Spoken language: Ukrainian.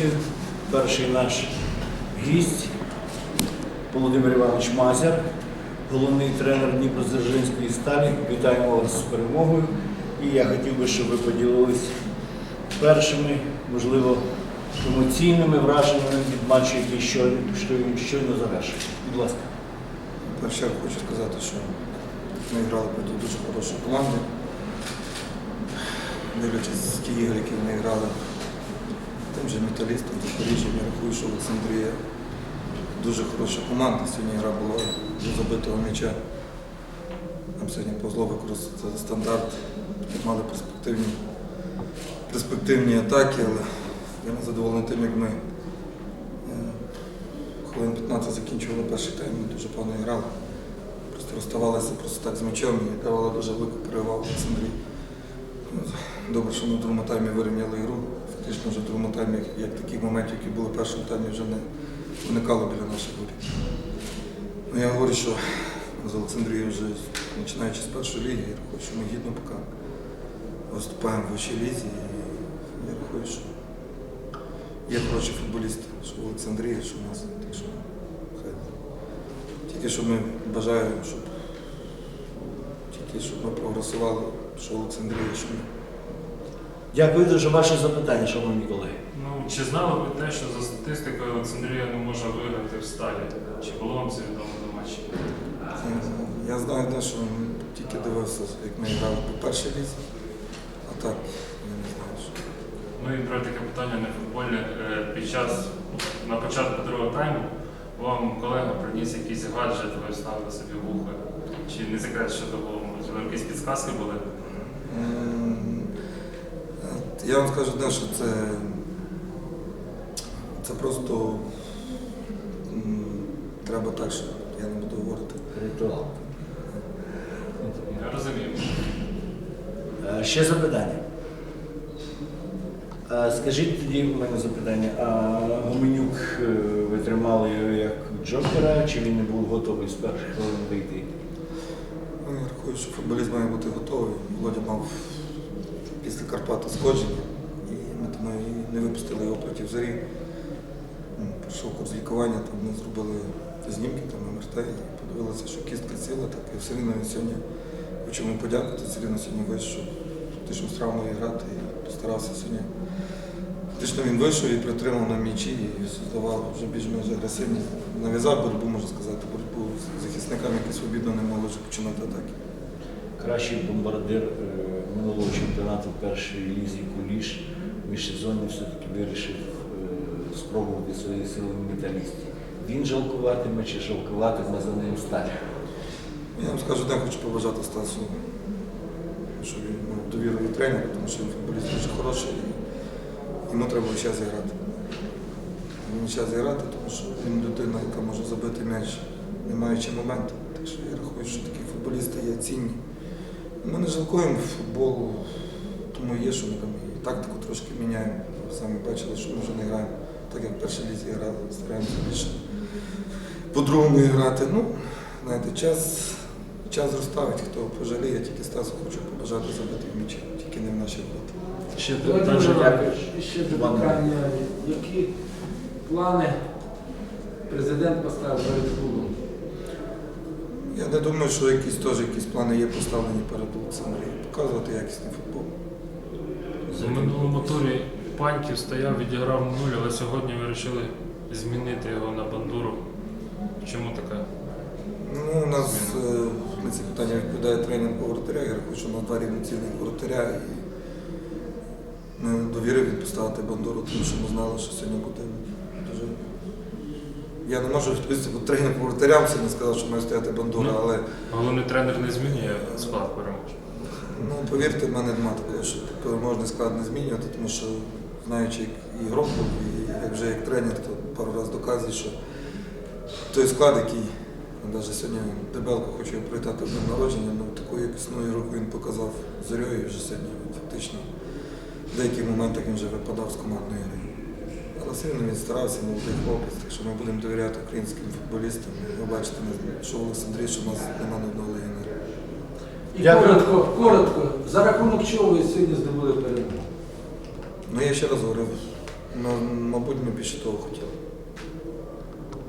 комісію. Перший наш гість Володимир Іванович Мазяр, головний тренер Дніпродзержинської сталі. Вітаємо вас з перемогою. І я хотів би, щоб ви поділились першими, можливо, емоційними враженнями від матчу, який щойно, щойно, завершився. Будь ласка. Перше, хочу сказати, що ми грали проти дуже хорошої команди. Дивлячись ті ігри, які вони грали тим же металістом, Запоріжжям, я рахую, що Олександрія дуже хороша команда. Сьогодні гра була до забитого м'яча. Нам сьогодні повезло використати стандарт, мали перспективні, перспективні атаки, але я не задоволений тим, як ми е, хвилин 15 закінчували перший тайм, ми дуже погано грали. Просто розставалися просто так з м'ячом і давали дуже велику перевагу Олександрії. Добре, що ми в другому таймі вирівняли ігру. Фактично вже в другому таймі, як таких моментів, які були в першому таймі, вже не виникало біля наших воріт. Ну, я говорю, що з Олександрією вже починаючи з першої ліги, я рахую, що ми гідно поки виступаємо в вищій лізі. І я рахую, що є хороші футболісти, що в Олександрії, що в нас. Так що хай. Тільки що ми бажаємо, щоб тільки щоб ми прогресували, що Олександрія, що ми. Дякую дуже ваше запитання, шановні колеги. Ну, чи знали ви те, що за статистикою Олександрія не може виграти в сталі? Чи було вам це відомо до матчі? Я знаю, те, що тільки дивився, як ми грали по першій лізі, а так я не знаю, що. Ну і друге таке питання не футбольне. Під час на початку другого тайму вам колега приніс якийсь гаджет, ви ставили собі вуха. Чи не секрет, що це було? Можливо, якісь підсказки були? Я вам скажу, те, що це, це просто м, треба так, що я не буду говорити. Ритуал. Я розумію. Е, Ще запитання. Е, Скажіть тоді в мене запитання, а Гуменюк е, ви тримали його як джокера, чи він не був готовий з перших хвилин вийти? Ну, Я рахую, що футболіст має бути готовий. Володя мав після Карпата сходження, і ми тому не випустили його проти зорі. Ну, Пройшов курс лікування, там ми зробили знімки, там МРТ, і подивилися, що кістка ціла, так і все рівно він сьогодні хочу йому подякувати, все рівно сьогодні вийшов, фактично з травмою грати і постарався сьогодні. Фактично він вийшов і притримав на м'ячі і здавав вже більш-менш агресивні. Нав'язав боротьбу, можна сказати, боротьбу з захисниками, які свобідно не могли починати атаки. Кращий бомбардир е, минулого чемпіонату першої лізі Куліш в міжсезонні все-таки вирішив е, спробувати свої сили в металісті. Він жалкуватиме чи жалкуватиме за ним сталь? Я вам скажу, де хочу побажати Стасу, щоб він мав довіру від тренера, тому що він футболіст дуже хороший і йому треба весь час грати. Йому час грати, тому що він людина, яка може забити м'яч, не маючи моменту. Так що я рахую, що такі футболісти є цінні. Ми не жалкуємо футболу, тому є, що ми там і тактику трошки міняємо. Самі бачили, що ми вже не граємо, так як в першій лізі грали, стараємося більше по-другому грати. Ну, знаєте, час, час розставить, хто пожаліє, тільки Стасу хочу побажати забити в м'ячі, тільки не в наші ворота. Ще дуже дякую. Ще запитання. Які плани президент поставив перед клубом? Я не думаю, що якісь теж якісь плани є поставлені перед Олександрією. Показувати якісний футбол. У минулому турі Паньків стояв, відіграв нуль, але сьогодні вирішили змінити його на бандуру. Чому таке? Ну, у нас е, на ці питання відповідає тренер по воротаря. Я рахую, що на два рівноцінних воротаря. І ми довірив він поставити бандуру, тому що ми знали, що сьогодні буде. Я не можу відповісти, бо тренер по воротарям сьогодні сказав, що має стояти бандура, Ну. але Головний тренер не змінює склад переможний. ну, повірте, в мене немає такого, що переможний склад не змінювати, тому що знаючи як ігрок і як вже як тренер, то пару разів доказує, що той склад, який навіть сьогодні Дебелко хоче привітати днем народження, ну таку якісну ігру він показав зорьою і вже сьогодні фактично в деяких моментах він вже випадав з командної гри. Але він старався, молодий хлопець, так що ми будемо довіряти українським футболістам. І Ви бачите, що в Олександрії, що в нас немає не одного легіонера. І Дякую. коротко, коротко, за рахунок чого ви сьогодні здобули перемогу? Ну я ще раз говорив, Ну, мабуть, ми більше того хотіли.